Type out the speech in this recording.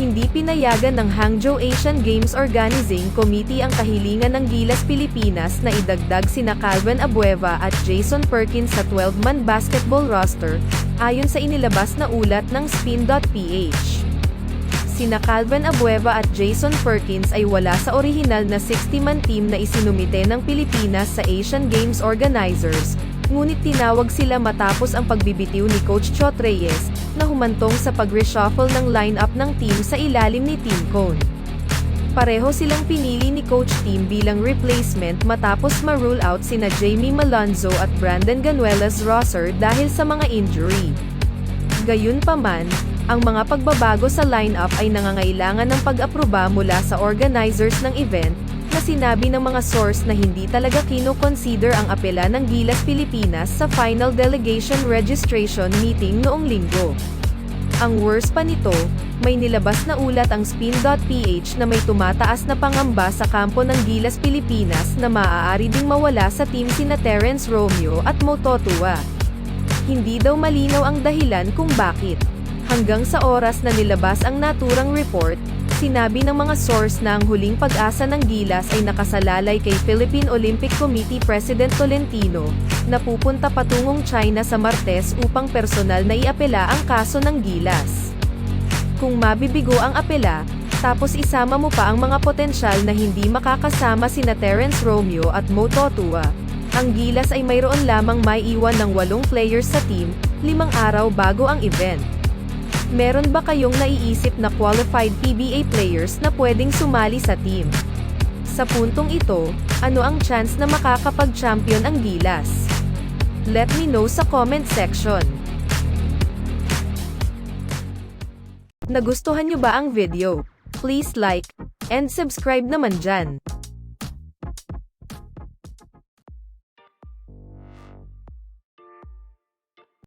Hindi pinayagan ng Hangzhou Asian Games Organizing Committee ang kahilingan ng Gilas Pilipinas na idagdag sina Calvin Abueva at Jason Perkins sa 12-man basketball roster, ayon sa inilabas na ulat ng spin.ph. Sina Calvin Abueva at Jason Perkins ay wala sa orihinal na 60-man team na isinumite ng Pilipinas sa Asian Games organizers, ngunit tinawag sila matapos ang pagbibitiw ni Coach Chot Reyes, na humantong sa pag-reshuffle ng lineup ng team sa ilalim ni Team Cone. Pareho silang pinili ni Coach Team bilang replacement matapos ma-rule out sina Jamie Malonzo at Brandon Ganuelas Rosser dahil sa mga injury. Gayunpaman, ang mga pagbabago sa lineup ay nangangailangan ng pag-aproba mula sa organizers ng event, na sinabi ng mga source na hindi talaga kino-consider ang apela ng Gilas Pilipinas sa final delegation registration meeting noong linggo. Ang worst pa nito, may nilabas na ulat ang spin.ph na may tumataas na pangamba sa kampo ng Gilas Pilipinas na maaari ding mawala sa team sina Terence Romeo at Mototua. Hindi daw malinaw ang dahilan kung bakit. Hanggang sa oras na nilabas ang naturang report, sinabi ng mga source na ang huling pag-asa ng Gilas ay nakasalalay kay Philippine Olympic Committee President Tolentino, na pupunta patungong China sa Martes upang personal na iapela ang kaso ng Gilas. Kung mabibigo ang apela, tapos isama mo pa ang mga potensyal na hindi makakasama sina Terence Romeo at Mo Totua, ang Gilas ay mayroon lamang may iwan ng walong players sa team, limang araw bago ang event. Meron ba kayong naiisip na qualified PBA players na pwedeng sumali sa team? Sa puntong ito, ano ang chance na makakapag-champion ang Gilas? Let me know sa comment section. Nagustuhan nyo ba ang video? Please like, and subscribe naman dyan.